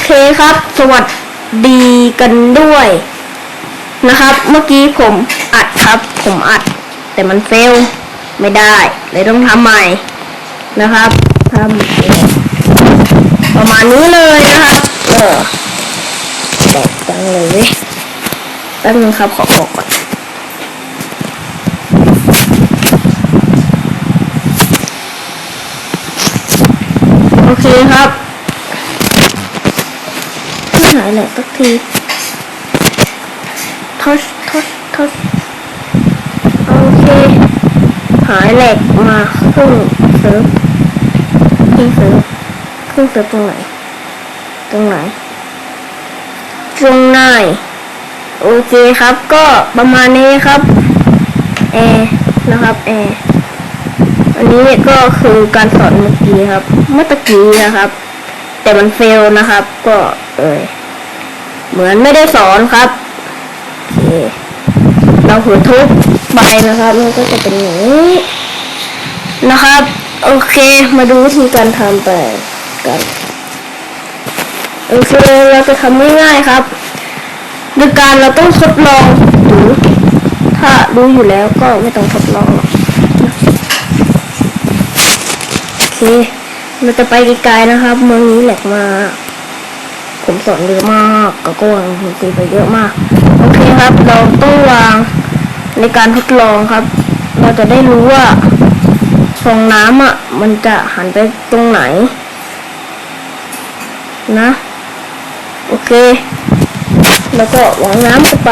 เคครับ สวัสดีกันด้วย นะครับ เมื่อกี้ผมอัดครับ ผมอัด แต่มันเฟลไม่ได้เลยต้องทำใหม่นะครับทำประมาณนี้เลยนะครับเออแตกจังเลยเว้ยแป๊บนึงครับขอออกก่อนโอเคครับายแหละสักทีทอชทอชทอชโอเค หายแหลกมาครึ่งเซิร์ฟครึ่งเซิร์ฟครึ่งเซิร์ฟตรงไหน ตรงไหน ตรงไหน โอเคครับ ก็ประมาณนี้ครับ แอร์นะครับ แอร์อันนี้ก็คือการสอนเมื่อกี้ครับ เมื่อตะกี้นะครับ แต่มันเฟลนะครับ ก็เออ เหมือนไม่ได้สอนครับโอเคเราหัวทุบไปนะครับมันก็จะเป็นอย่างนี้นะครับ โอเคมาดูวิธีการทำไปกันโอเคเราจะทำง่ายๆครับโดยการเราต้องทดลองดูถ้ารู้อยู่แล้วก็ไม่ต้องทดลองหรอกโอเค เราจะไปไกลๆนะครับ เมืองนี้แหลกมา ผมสอนเยอะมากก็กวางผมตีไปเยอะมาก โอเคครับ เราต้องวางในการทดลองครับ เราจะได้รู้ว่าฟองน้ำอะ มันจะหันไปตรงไหน นะ โอเค แล้วก็วางน้ำไป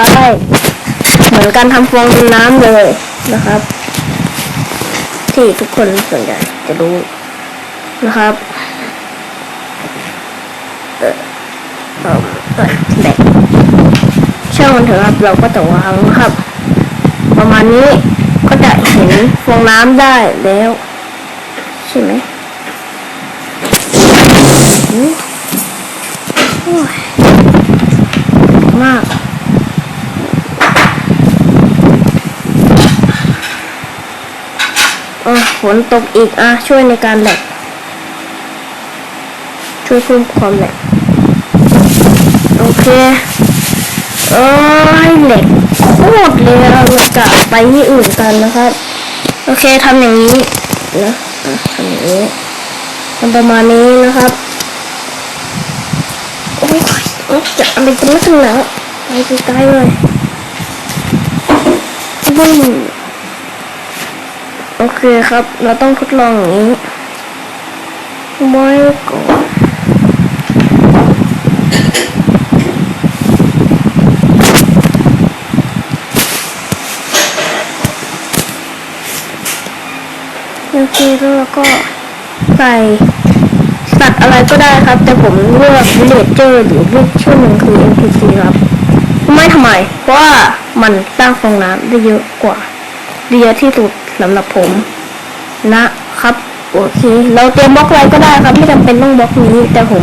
เหมือนการทำฟองน้ำเลยนะครับ ที่ทุกคนส่วนใหญ่จะรู้นะครับเออ เออเออแบกช่างมันเถอะครับเราก็จะวางครับ ประมาณนี้ก็จะเห็นฟองน้ำได้แล้ว ใช่ไหมอู้โอ้ยมากเออฝนตกอีกอะช่วยในการแหลกช่วยเพิ่มความแหลก เคเออให้แหล็กโคตรเลยเราจะไปที่อื่นกันนะครับ โอเคทำอย่างนี้นะทำอย่างนี้ทำประมาณนี้นะครับโอ้ยโอ๊ยจะอะไรกันนักหนาไปไกลเลยบึ้มโอเคครับ เราต้องทดลองอย่างนี้ไว้ก่อน โอเคแล้วก็ใส่สัตว์อะไรก็ได้ครับ แต่ผมเลือกวิเลเจอร์หรือเลือกชื่อหนึ่งคือ NPC ครับไม่ทำไม เพราะว่ามันสร้างฟองน้ำได้เยอะกว่าเดียที่สุดสำหรับผมนะครับ โอเค เราเตรียมบล็อกอะไรก็ได้ครับ ไม่จำเป็นต้องบล็อกนี้ แต่ผม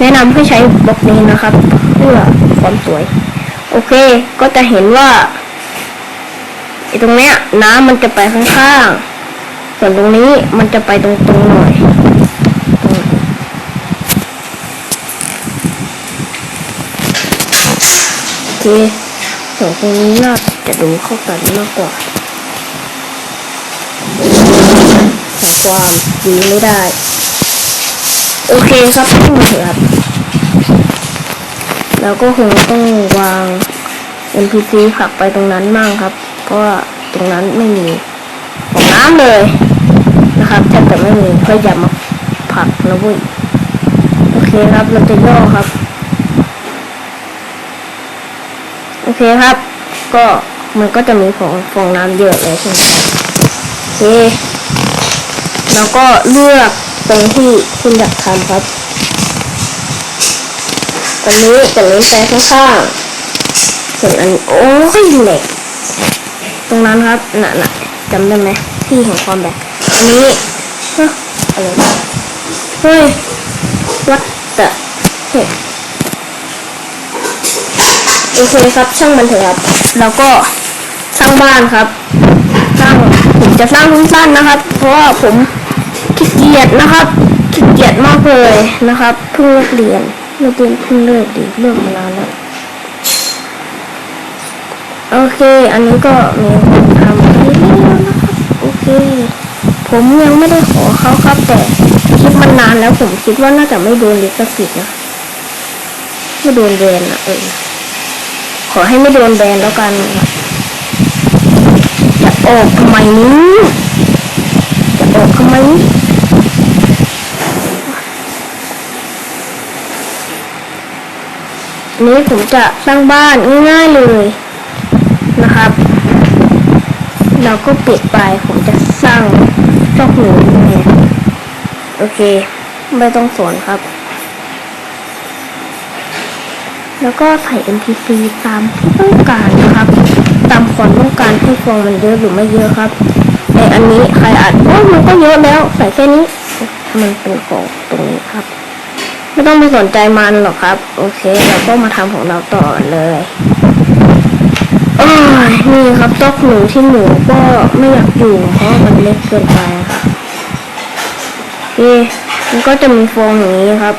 แนะนำให้ใช้บล็อกนี้นะครับ เพื่อความสวย โอเค ก็จะเห็นว่าไอ้ตรงเนี้ยน้ำมันจะไปข้างๆ ส่วนตรงนี้มันจะไปตรงๆหน่อยโอเคส่วนตรงนี้น่าจะดูเข้ากันมากกว่าหาความดีไม่ได้ โอเคครับทั้งหมดครับแล้วก็คงต้องวาง NPC ผักไปตรงนั้นมั่งครับ เพราะว่าตรงนั้นไม่มี ของน้ำเลยนะครับแทบจะไม่มีก็อย่ามาผักนะเว้ยโอเคครับเราจะย่อครับ โอเคครับ ก็มันก็จะมีฟองฟองน้ำเยอะเลยใช่ไหมโอเคแล้วก็เลือกตรงที่คุณอยากทำครับอันนี้จากนี้ไปข้างๆส่วนอันโอ้ยเหล็ก ตรงนั้นครับน่ะน่ะ จำได้ไหมที่ของความแบบอันนี้อะไรเฮ้ยวัดแต่เฮ้ยโอเคครับช่างมันเถอะครับ แล้วก็สร้างบ้านครับสร้างผมจะสร้างสั้นๆนะครับ เพราะว่าผมขี้เกียจนะครับขี้เกียจมากเลยนะครับเพิ่งเลิกเรียนเราเรียมเพิ่งเลิกดีเลิกมานานแล้วโอเค อันนี้ก็มีทำ ครับโอผมยังไม่ได้ขอเขาครับแต่คลิปมันนานแล้วผมคิดว่าน่าจะไม่โดนลิขสิทธิ์นะไม่โดนแบนนะเออขอให้ไม่โดนแบนแล้วกันจะออกทำไมนี้จะออกทำไมนี้อันนี้ผมจะสร้างบ้านง่ายๆเลยนะครับ เราก็ปิดไปผมจะสร้างจอกหนูแทนโอเค ไม่ต้องสนครับ แล้วก็ใส่ NPC ตามที่ต้องการนะครับ ตามความต้องการให้ฟองมันเยอะหรือไม่เยอะครับแต่อันนี้ใครอัดโอ้มันก็เยอะแล้วใส่แค่นี้ มันเป็นของตรงนี้ครับ ไม่ต้องไปสนใจมันหรอกครับ โอเค เราก็มาทำของเราต่อเลย อนี่ครับต๊อกหนูที่หนูก็ไม่อยากอยู่เพราะมันเล็กเกินไปครับโอเคมันก็จะมีฟองอย่างนี้ครับ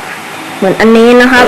เหมือนอันนี้นะครับ